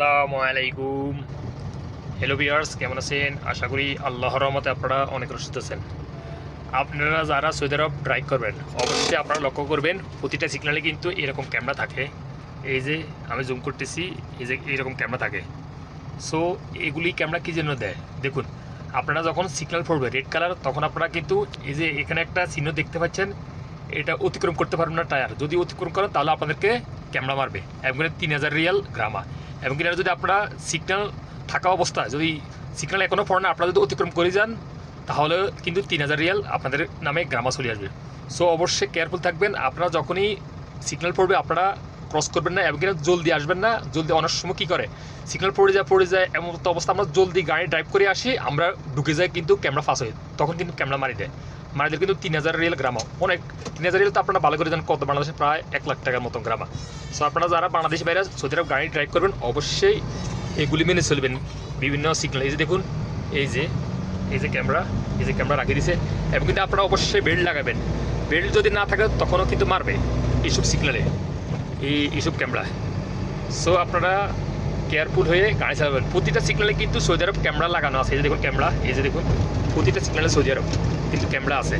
আসসালামু আলাইকুম। হ্যালো বিয়ার্স কেমন আছেন? আশা করি আল্লাহর রহমতে আপনারা অনেক সুস্থ আছেন। আপনারা যারা সৌদি আরব ড্রাইভ করবেন, অবশ্যই আপনারা লক্ষ্য করবেন, প্রতিটা সিগনালে কিন্তু এরকম ক্যামেরা থাকে। এই যে আমি জুম করতেছি, এই যে এইরকম ক্যামেরা থাকে। সো এগুলি ক্যামেরা কী জন্য দেয়? দেখুন, আপনারা যখন সিগনাল পড়বে রেড কালার তখন আপনারা কিন্তু এই যে এখানে একটা চিহ্ন দেখতে পাচ্ছেন এটা অতিক্রম করতে পারবেন না টায়ার। যদি অতিক্রম করেন, তাহলে আপনাদেরকে ক্যামেরা মারবে। এবং তিন হাজার রিয়াল গ্রামা। এবং কিনা যদি আপনারা সিগন্যাল থাকা অবস্থা যদি সিগন্যাল এখনও পড়ে না, আপনারা যদি অতিক্রম করে যান, তাহলে কিন্তু তিন হাজার রিয়াল আপনাদের নামে গ্রামা চলে আসবে। সো অবশ্যই কেয়ারফুল থাকবেন। আপনারা যখনই সিগন্যাল পড়বে, আপনারা ক্রস করবেন না, এবং জলদি আসবেন না, জলদি অনেক সময় কী করে? সিগন্যাল পড়ে যায় পড়ে যায়, এমন তো অবস্থা, আমরা জলদি গাড়ি ড্রাইভ করে আসি, আমরা ঢুকে যাই কিন্তু ক্যামেরা ফাঁস হয়ে, তখন কিন্তু ক্যামেরা মারি দেয়। মারি দিলে কিন্তু তিন হাজার রিয়েল গ্রামও অনেক, তিন হাজার রিয়েল তো আপনারা ভালো করে জানেন কত, বাংলাদেশে প্রায় এক লাখ টাকার মতো গ্রামা সো আপনারা যারা বাংলাদেশে বাইরে সৌদি আরব গাড়ি ড্রাইভ করবেন, অবশ্যই এগুলি মেনে চলবেন। বিভিন্ন সিগন্যাল এই যে দেখুন, এই যে এই যে ক্যামেরা এই যে ক্যামেরা রাখিয়ে দিছে, এবং কিন্তু আপনারা অবশ্যই বেল্ট লাগাবেন। বেল্ট যদি না থাকে, তখনও কিন্তু মারবে, এইসব সিগন্যালে ইসব ক্যামেরা সো আপনারা কেয়ারফুল হয়ে গাড়ি চালাবেন। প্রতিটা সিগনালে কিন্তু সৌদি আরব ক্যামেরা লাগানো আছে। এই যে দেখুন ক্যামেরা এই যে দেখুন, প্রতিটা সিগনালে সৌদি আরব কিন্তু ক্যামেরা আছে।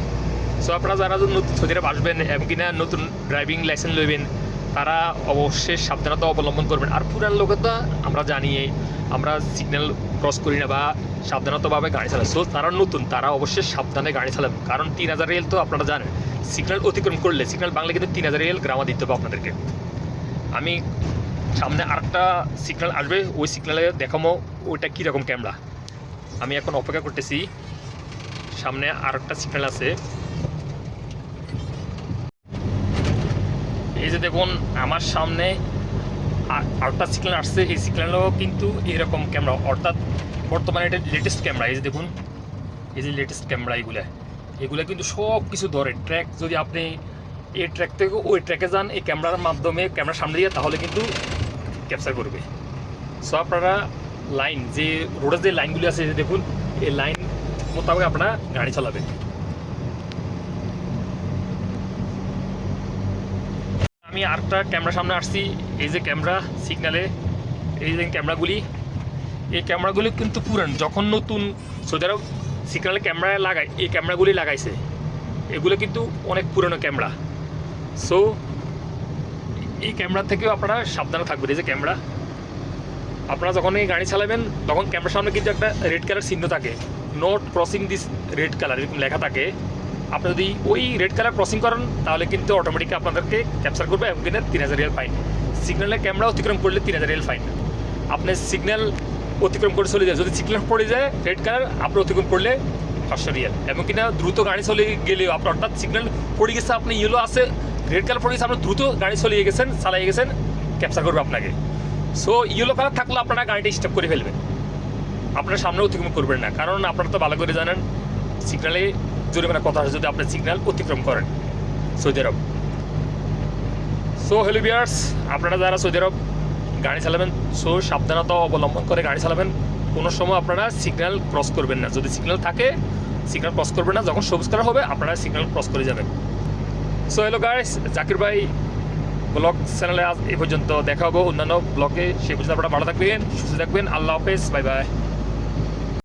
সো আপনারা যারা নতুন সৌদি আরব আসবেন এবং কিনা নতুন ড্রাইভিং লাইসেন্স লইবেন তারা অবশ্যই সাবধানতা অবলম্বন করবেন। আর পুরান লোকের তো আমরা জানি, আমরা সিগন্যাল ক্রস করি না বা সাবধানতাভাবে গাড়ি চালাই। সো তারা নতুন, তারা অবশ্যই সাবধানে গাড়ি চালাবে। কারণ তিন হাজার রেল তো আপনারা জানেন সিগন্যাল অতিক্রম করলে সিগন্যাল বাংলা কিন্তু তিন হাজার রেল গ্রামা দিতে হবে আপনাদেরকে। আমি সামনে আরেকটা সিগন্যাল আসবে, ওই সিগন্যালে দেখামো ওইটা কীরকম ক্যামেরা আমি এখন অপেক্ষা করতেছি, সামনে আরেকটা সিগন্যাল আছে। এই যে দেখুন, আমার সামনে আর- আরেকটা সিগন্যাল আসছে। এই সিগন্যালও কিন্তু এরকম ক্যামেরা। অর্থাৎ বর্তমানে এটা লেটেস্ট ক্যামেরা। এই যে দেখুন, এই যে লেটেস্ট ক্যামেরা এগুলো। এগুলো কিন্তু সব কিছু ধরে। ট্র্যাক যদি আপনি এই ট্র্যাক থেকে ওই ট্র্যাকে যান, এই ক্যামেরার মাধ্যমে, ক্যামেরার সামনে দিয়ে, তাহলে কিন্তু ক্যাপচার করবে। সো আপনারা লাইন যে রোডের যে লাইনগুলি আছে দেখুন, এই লাইন মোতাবেক আপনারা গাড়ি চালাবেন। আমি আরেকটা ক্যামেরা সামনে আসছি। এই যে ক্যামেরা সিগনালে এই যে ক্যামেরাগুলি, এই ক্যামেরাগুলি কিন্তু পুরান। যখন নতুন সৌদি আরব সিগনালে ক্যামেরা লাগায়, এই ক্যামেরাগুলি লাগাইছে। এগুলো কিন্তু অনেক পুরনো ক্যামেরা। সো এই ক্যামেরা থেকেও আপনারা সাবধানে থাকবেন। এই যে ক্যামেরা, আপনারা যখন এই গাড়ি চালাবেন, তখন ক্যামেরার সামনে কিন্তু একটা রেড কালার চিহ্ন থাকে। Not crossing this red colour এরকম লেখা থাকে। আপনি যদি ওই রেড কালার ক্রসিং করেন, তাহলে কিন্তু অটোমেটিক আপনাদেরকে ক্যাপচার করবে এবং কিনা তিন হাজার রিয়াল ফাইন সিগন্যালে ক্যামেরা অতিক্রম করলে তিন হাজার রিয়াল ফাইন আপনি সিগন্যাল অতিক্রম করে চলে যায়, যদি সিগন্যাল পড়ে যায় রেড কালার আপনি অতিক্রম করলে পাঁচশো রিয়াল এবং কিনা দ্রুত গাড়ি চলে গেলেও আপনার অর্থাৎ সিগন্যাল পড়ে গেছে, আপনি ইয়েলো আছে রেড কালার পড়ে গেছে, আপনি দ্রুত গাড়ি চলিয়ে গেছেন চালিয়ে গেছেন ক্যাপচার করবে আপনাকে। সো ইয়েলো কালার থাকলে আপনারা গাড়িটা স্টপ করে ফেলবেন। আপনার সামনে অতিক্রম করবেন না, কারণ আপনারা তো ভালো করে জানেন সিগন্যালে জরিমানা কথা যদি আপনি সিগন্যাল অতিক্রম করেন, Saudi Arab. So hello viewers আপনারা যারা সৌদি আরব, গাড়ি চালাবেন সো সাবধানতা অবলম্বন করে গাড়ি চালাবেন। কোনো সময় আপনারা সিগন্যাল ক্রস করবেন না। যদি সিগন্যাল থাকে সিগন্যাল ক্রস করবেন না। যখন সবুজ করা হবে, আপনারা সিগন্যাল ক্রস করে যাবেন। সো হ্যালো গাইস জাকির ভাই ব্লগ চ্যানেলে আজ এই পর্যন্ত। দেখা হব অন্যান্য ব্লগে। সে পর্যন্ত আপনারা ভালো থাকবেন, সুস্থ থাকবেন। আল্লাহ হাফেজ বাই বাই